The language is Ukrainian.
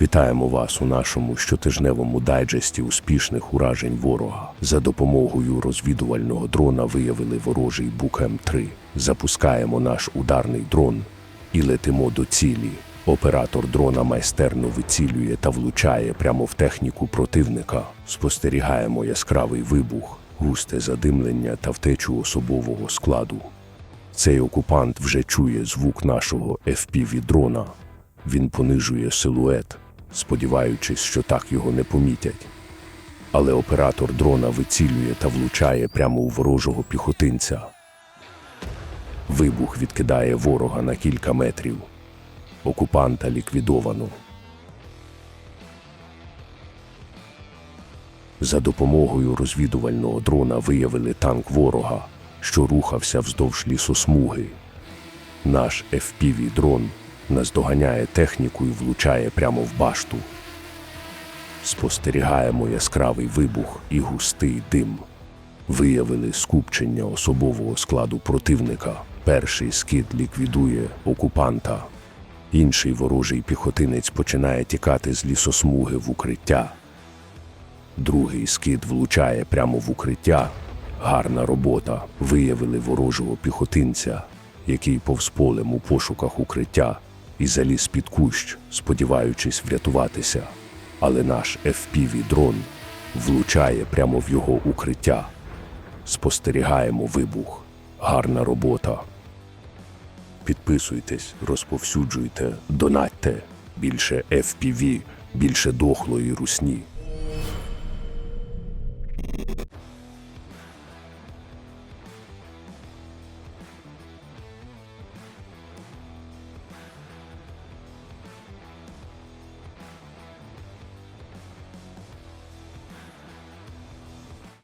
Вітаємо вас у нашому щотижневому дайджесті успішних уражень ворога. За допомогою розвідувального дрона виявили ворожий бук М3. Запускаємо наш ударний дрон і летимо до цілі. Оператор дрона майстерно вицілює та влучає прямо в техніку противника. Спостерігаємо яскравий вибух, густе задимлення та втечу особового складу. Цей окупант вже чує звук нашого FPV-дрона. Він понижує силует, сподіваючись, що так його не помітять. Але оператор дрона вицілює та влучає прямо у ворожого піхотинця. Вибух відкидає ворога на кілька метрів. Окупанта ліквідовано. За допомогою розвідувального дрона виявили танк ворога, що рухався вздовж лісосмуги. Наш FPV-дрон наздоганяє техніку і влучає прямо в башту. Спостерігаємо яскравий вибух і густий дим. Виявили скупчення особового складу противника. Перший скид ліквідує окупанта. Інший ворожий піхотинець починає тікати з лісосмуги в укриття. Другий скид влучає прямо в укриття. Гарна робота. Виявили ворожого піхотинця, який повз полем у пошуках укриття і заліз під кущ, сподіваючись врятуватися. Але наш FPV-дрон влучає прямо в його укриття. Спостерігаємо вибух. Гарна робота. Підписуйтесь, розповсюджуйте, донатьте. Більше FPV, більше дохлої русні.